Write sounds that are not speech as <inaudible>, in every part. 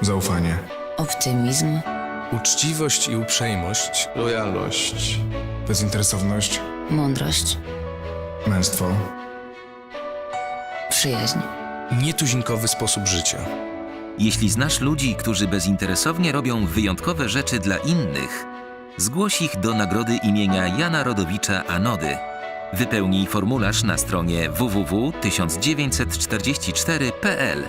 Zaufanie. optymizm, Uczciwość i uprzejmość. Lojalność. Bezinteresowność. mądrość, Męstwo. przyjaźń. Nietuzinkowy sposób życia. Jeśli znasz ludzi, którzy bezinteresownie robią wyjątkowe rzeczy dla innych, zgłoś ich do nagrody imienia Jana Rodowicza Anody. Wypełnij formularz na stronie www.1944.pl.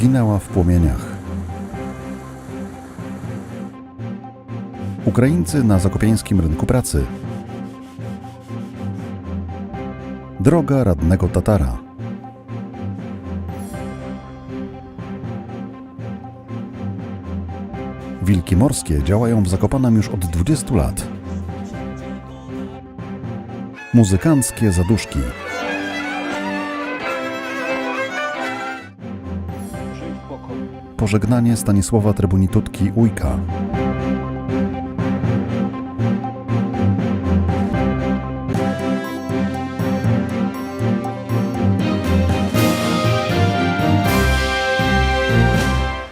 zginęła w płomieniach. Ukraińcy na zakopiańskim rynku pracy. Droga radnego Tatara. Wilki morskie działają w Zakopanem już od 20 lat. Muzykanckie zaduszki. Pożegnanie Stanisława Trybunitutki Ujka.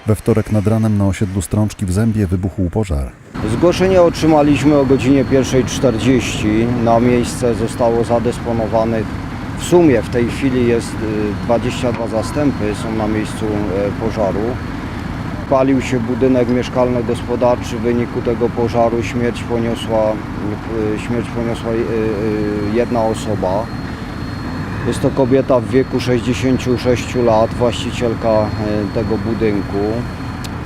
We wtorek nad ranem na osiedlu Strączki w Zębie wybuchł pożar. Zgłoszenie otrzymaliśmy o godzinie 1.40. Na miejsce zostało zadysponowanych, w sumie w tej chwili jest y, 22 zastępy, są na miejscu e, pożaru. Palił się budynek mieszkalno-gospodarczy, w wyniku tego pożaru śmierć poniosła, y, śmierć poniosła y, y, jedna osoba. Jest to kobieta w wieku 66 lat, właścicielka e, tego budynku.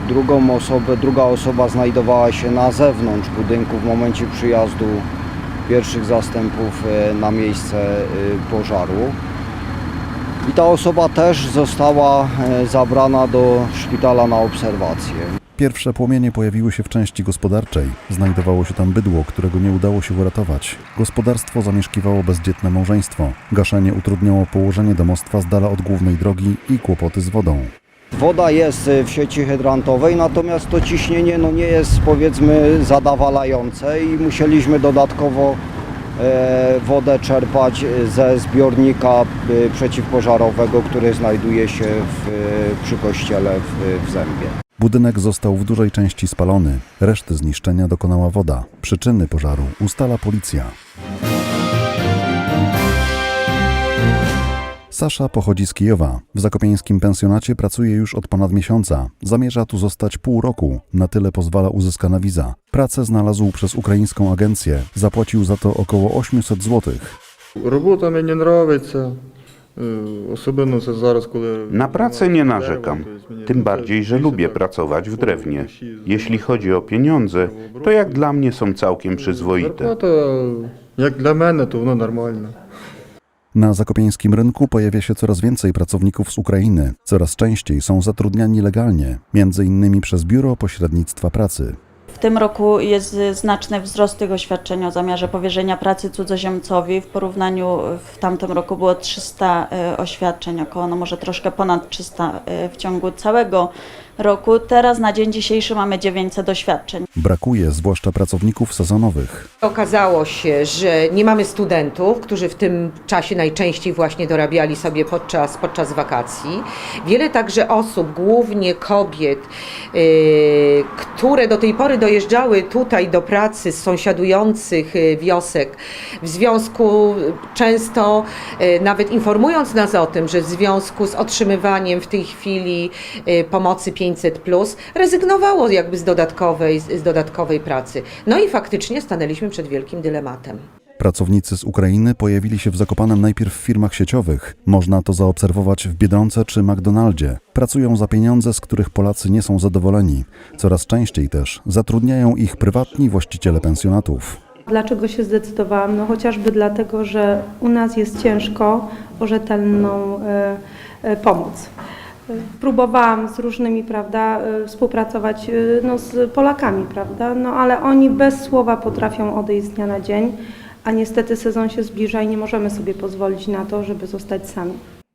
Drugą osobę, druga osoba znajdowała się na zewnątrz budynku w momencie przyjazdu pierwszych zastępów e, na miejsce e, pożaru. I ta osoba też została e, zabrana do szpitala na obserwację. Pierwsze płomienie pojawiły się w części gospodarczej. Znajdowało się tam bydło, którego nie udało się uratować. Gospodarstwo zamieszkiwało bezdzietne małżeństwo. Gaszenie utrudniało położenie domostwa z dala od głównej drogi i kłopoty z wodą. Woda jest e, w sieci hydrantowej, natomiast to ciśnienie no, nie jest powiedzmy zadawalające i musieliśmy dodatkowo wodę czerpać e, ze zbiornika e, przeciwpożarowego, który znajduje się w, e, przy kościele w, w Zębie. Budynek został w dużej części spalony. Reszty zniszczenia dokonała woda. Przyczyny pożaru ustala policja. Sasza pochodzi z Kijowa. W zakopieńskim pensjonacie pracuje już od ponad miesiąca. Zamierza tu zostać pół roku. Na tyle pozwala uzyskana wiza. Pracę znalazł przez ukraińską agencję. Zapłacił za to około 800 zł. Робота мені подобається. Особливо це зараз, коли... Na pracę nie narzekam, tym bardziej, że lubię pracować w drewnie. Jeśli chodzi o pieniądze, to jak dla mnie są całkiem przyzwoite. Зарплата, як для мене, то воно нормально. Na zakopieńskim rynku pojawia się coraz więcej pracowników z Ukrainy. Coraz częściej są zatrudniani legalnie, między innymi przez Biuro Pośrednictwa Pracy. W tym roku jest znaczny wzrost tych oświadczeń o zamiarze powierzenia pracy cudzoziemcowi. W porównaniu w tamtym roku było 300 e, oświadczeń, około no może troszkę ponad 300 e, w ciągu całego roku. Teraz na dzień dzisiejszy mamy 900 oświadczeń. Brakuje zwłaszcza pracowników sezonowych. Okazało się, że nie mamy studentów, którzy w tym czasie najczęściej właśnie dorabiali sobie podczas, podczas wakacji. Wiele także osób, głównie kobiet, yy, które do tej pory dojeżdżały tutaj do pracy z sąsiadujących yy, wiosek, w związku często yy, nawet informując nas o tym, że w związku z otrzymywaniem w tej chwili yy, pomocy 500, rezygnowało jakby z dodatkowej, z dodatkowej pracy. No i faktycznie stanęliśmy przed wielkim dylematem. Pracownicy z Ukrainy pojawili się w Zakopanem najpierw w firmach sieciowych. Można to zaobserwować w Biedronce czy McDonaldzie. Pracują za pieniądze, z których Polacy nie są zadowoleni. Coraz częściej też zatrudniają ich prywatni właściciele pensjonatów. Dlaczego się zdecydowałam? No chociażby dlatego, że u nas jest ciężko o rzetelną e, e, pomoc. E, Próbowałam z różnymi, prawda, e, współpracować e, no, z Polakami, prawda, no ale oni bez słowa potrafią odejść z dnia na dzień, a niestety sezon się zbliża i nie możemy sobie pozwolić na to, żeby zostać sami.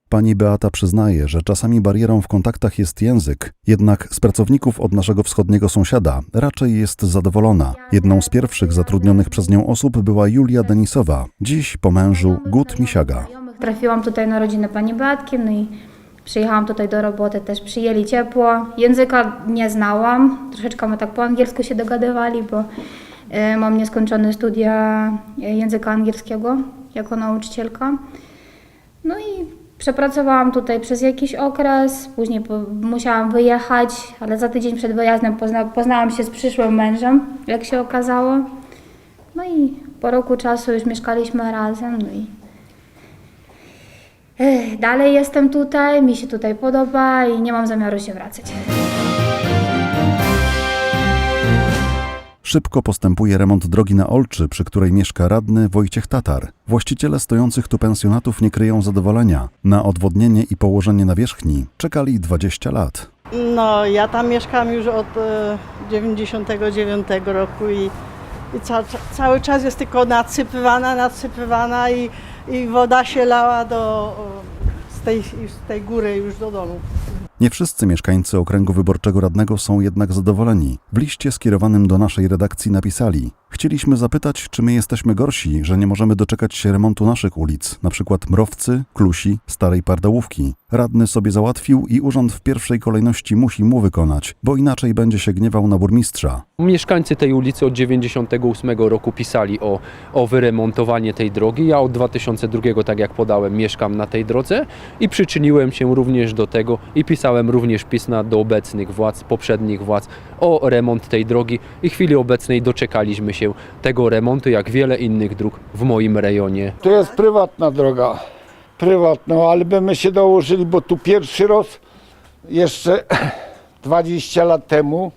Pani Beata przyznaje, że czasami barierą w kontaktach jest język, jednak z pracowników od naszego wschodniego sąsiada raczej jest zadowolona. Jedną z pierwszych zatrudnionych przez nią osób była Julia Denisowa, dziś po mężu Gut Misiaga. Trafiłam tutaj na rodzinę pani Beatki, no i przyjechałam tutaj do roboty, też przyjęli ciepło. Języka nie znałam, troszeczkę my tak po angielsku się dogadywali, bo e, mam nieskończone studia e, języka angielskiego jako nauczycielka. No i przepracowałam tutaj przez jakiś okres, później musiałam wyjechać, ale za tydzień przed wyjazdem pozna, poznałam się z przyszłym mężem, jak się okazało. No i po roku czasu już mieszkaliśmy razem, no i Ech, Dalej jestem tutaj, mi się tutaj podoba i nie mam zamiaru się wracać. Szybko postępuje remont drogi na Olczy, przy której mieszka radny Wojciech Tatar. Właściciele stojących tu pensjonatów nie kryją zadowolenia. Na odwodnienie i położenie nawierzchni czekali 20 lat. No, ja tam mieszkam już od e, 99 roku i, i ca, ca, cały czas jest tylko nasypywana, nasypywana i, i woda się lała do, z, tej, z tej góry już do domu. Nie wszyscy mieszkańcy okręgu wyborczego radnego są jednak zadowoleni. W liście skierowanym do naszej redakcji napisali: Chcieliśmy zapytać, czy my jesteśmy gorsi, że nie możemy doczekać się remontu naszych ulic, przykład Mrowcy, Klusi, Starej Pardałówki. Radny sobie załatwił i urząd w pierwszej kolejności musi mu wykonać, bo inaczej będzie się gniewał na burmistrza. Mieszkańcy tej ulicy od 98 roku pisali o, o wyremontowanie tej drogi. Ja od 2002, tak jak podałem, mieszkam na tej drodze i przyczyniłem się również do tego i pisałem również pisma do obecnych władz, poprzednich władz o remont tej drogi i chwili obecnej doczekaliśmy się tego remontu, jak wiele innych dróg w moim rejonie. To jest prywatna droga. Prywatna, ale byśmy się dołożyli, bo tu pierwszy raz jeszcze <clears throat> 20 lat temu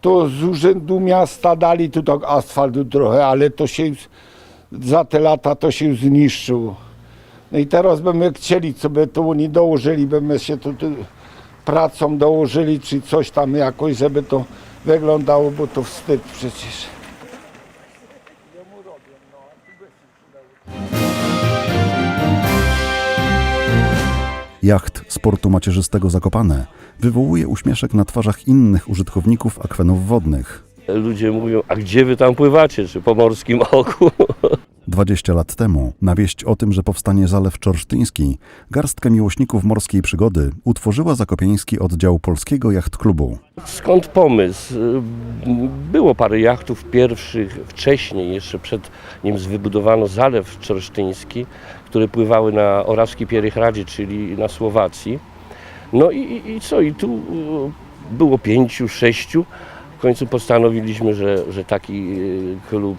to z urzędu miasta dali tu tak asfaltu trochę, ale to się za te lata to się zniszczył. No i teraz byśmy chcieli, co by to oni dołożyli, byśmy się tu, tu pracą dołożyli, czy coś tam jakoś, żeby to wyglądało, bo to wstyd przecież. Jacht sportu macierzystego Zakopane wywołuje uśmieszek na twarzach innych użytkowników akwenów wodnych. Ludzie mówią, a gdzie wy tam pływacie, czy po morskim oku? <laughs> 20 lat temu, na wieść o tym, że powstanie Zalew Czorsztyński, garstka miłośników morskiej przygody utworzyła zakopieński oddział Polskiego Jacht Klubu. Skąd pomysł? Było parę jachtów pierwszych, wcześniej, jeszcze przed nim wybudowano Zalew Czorsztyński, które pływały na Orawskiej Pierychradzie, czyli na Słowacji. No i, i, i co? I tu e, było pięciu, sześciu. W końcu postanowiliśmy, że, że taki e, klub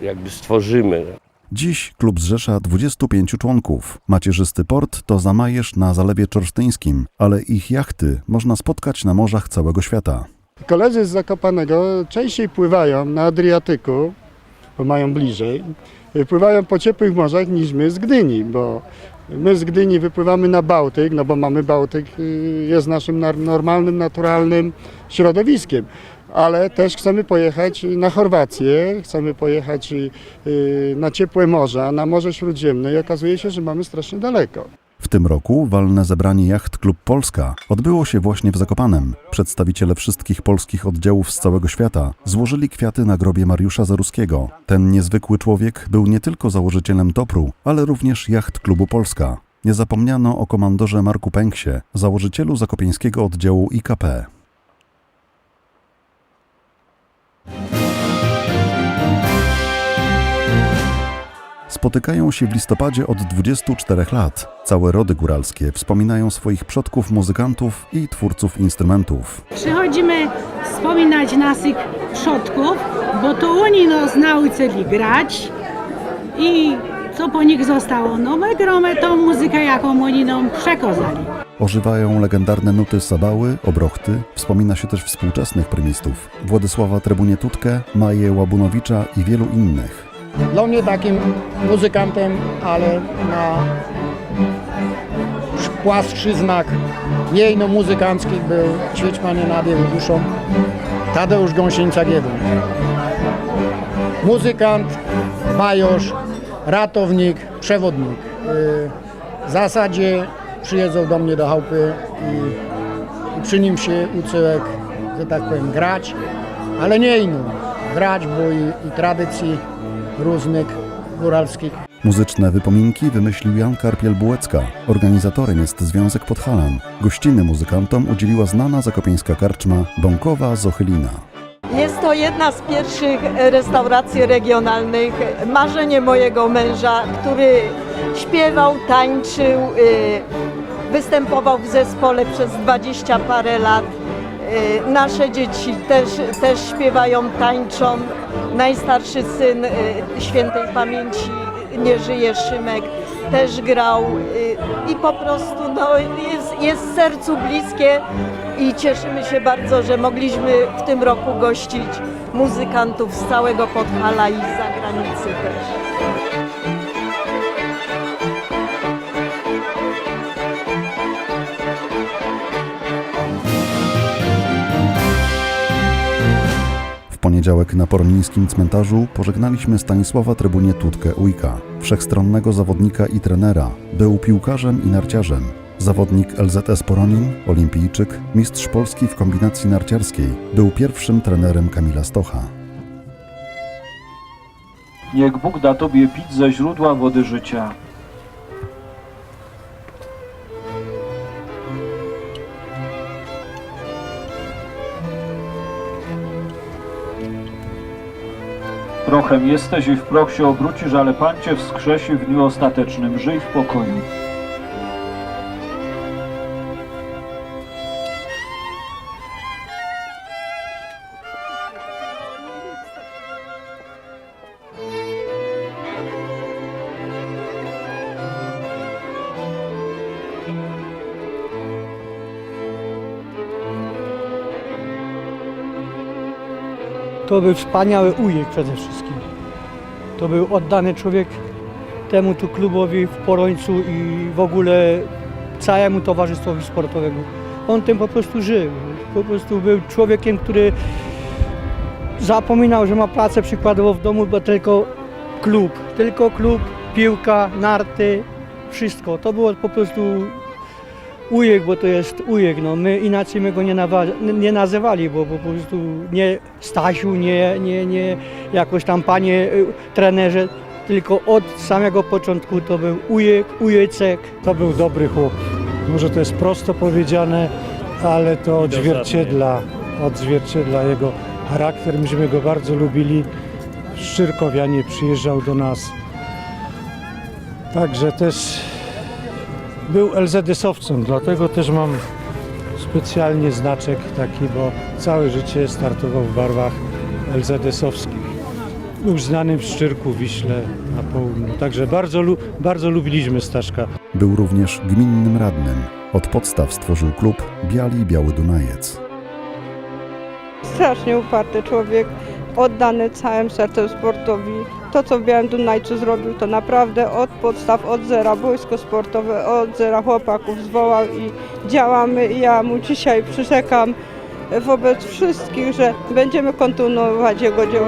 e, jakby stworzymy. Dziś klub zrzesza 25 członków. Macierzysty port to Zamajesz na Zalewie Czorsztyńskim, ale ich jachty można spotkać na morzach całego świata. Koledzy z Zakopanego częściej pływają na Adriatyku, bo mają bliżej. Pływają po ciepłych morzach niż my z Gdyni, bo my z Gdyni wypływamy na Bałtyk, no bo mamy Bałtyk, y, jest naszym normalnym, naturalnym środowiskiem. Ale też chcemy pojechać na Chorwację, chcemy pojechać y, na ciepłe morza, na Morze Śródziemne i okazuje się, że mamy strasznie daleko. W tym roku walne zebranie Jacht Klub Polska odbyło się właśnie w Zakopanem. Przedstawiciele wszystkich polskich oddziałów z całego świata złożyli kwiaty na grobie Mariusza Zaruskiego. Ten niezwykły człowiek był nie tylko założycielem Topru, ale również Jacht Klubu Polska. Nie zapomniano o komandorze Marku Pęksie, założycielu zakopieńskiego oddziału IKP. Spotykają się w listopadzie od 24 lat. Całe rody góralskie wspominają swoich przodków muzykantów i twórców instrumentów. Przychodzimy wspominać naszych przodków, bo to oni nas nauczyli grać i co po nich zostało? No my gramy tą muzykę, jaką oni nam przekazali. Ożywają legendarne nuty Sabały, Obrochty, wspomina się też współczesnych prymistów Władysława Trebunię-Tutkę, Maję Łabunowicza i wielu innych. Dla mnie takim muzykantem, ale na płaszczyznach mniej no muzykanckich był Panie nad jego duszą Tadeusz Gąsienica-Giewon. Muzykant, bajosz, ratownik, przewodnik. W zasadzie przyjeżdżą do mnie do chałupy i, przy nim się uczyłem, że tak powiem, grać, ale nie inną. Grać, bo i, i tradycji różnych góralskich. Muzyczne wypominki wymyślił Jan Karpiel-Bułecka. Organizatorem jest Związek Podhalan. Gościny muzykantom udzieliła znana zakopieńska karczma Bąkowa Zochylina. Jest to jedna z pierwszych restauracji regionalnych. Marzenie mojego męża, który śpiewał, tańczył, y, występował w zespole przez dwadzieścia parę lat. Y, Nasze dzieci też, też śpiewają, tańczą. Najstarszy syn y, świętej pamięci nie żyje Szymek, też grał y, i po prostu no, jest, jest sercu bliskie i cieszymy się bardzo, że mogliśmy w tym roku gościć muzykantów z całego Podhala i z zagranicy też. Poniedziałek na poronińskim cmentarzu pożegnaliśmy Stanisława Trybunie Tutkę Ujka, wszechstronnego zawodnika i trenera. Był piłkarzem i narciarzem. Zawodnik LZS Poronin, olimpijczyk, mistrz Polski w kombinacji narciarskiej. Był pierwszym trenerem Kamila Stocha. Niech Bóg da Tobie pić ze źródła wody życia. Prochem jesteś i w proch się obrócisz, ale Pan Cię wskrzesi w dniu ostatecznym. Żyj w pokoju. To był wspaniały ujek przede wszystkim. To był oddany człowiek temu tu klubowi w Porońcu i w ogóle całemu towarzystwowi sportowemu. On tym po prostu żył. Po prostu był człowiekiem, który zapominał, że ma pracę przykładowo w domu, bo tylko klub, tylko klub, piłka, narty, wszystko. To było po prostu ujek, bo to jest ujek. No. My inaczej my go nie, nie nazywali, bo po prostu nie Stasiu, nie, nie, nie jakoś tam panie y, trenerze, tylko od samego początku to był ujek, ujecek. To był dobry chłop. Może to jest prosto powiedziane, ale to odzwierciedla, odzwierciedla jego charakter. Myśmy go bardzo lubili. Szczyrkowianie przyjeżdżał do nas. Także też był LZS-owcem, dlatego też mam specjalnie znaczek taki, bo całe życie startował w barwach LZS-owskich. Był znanym w Szczyrku, Wiśle, na południu. Także bardzo, bardzo lubiliśmy Staszka. Był również gminnym radnym. Od podstaw stworzył klub Biali Biały Dunajec. Strasznie uparty człowiek, oddany całym sercem sportowi. To, co w Białym Dunajcu zrobił, to naprawdę od podstaw, od zera, wojsko sportowe, od zera chłopaków zwołał i działamy. I ja mu dzisiaj przyrzekam wobec wszystkich, że będziemy kontynuować jego dzieło.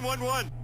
911.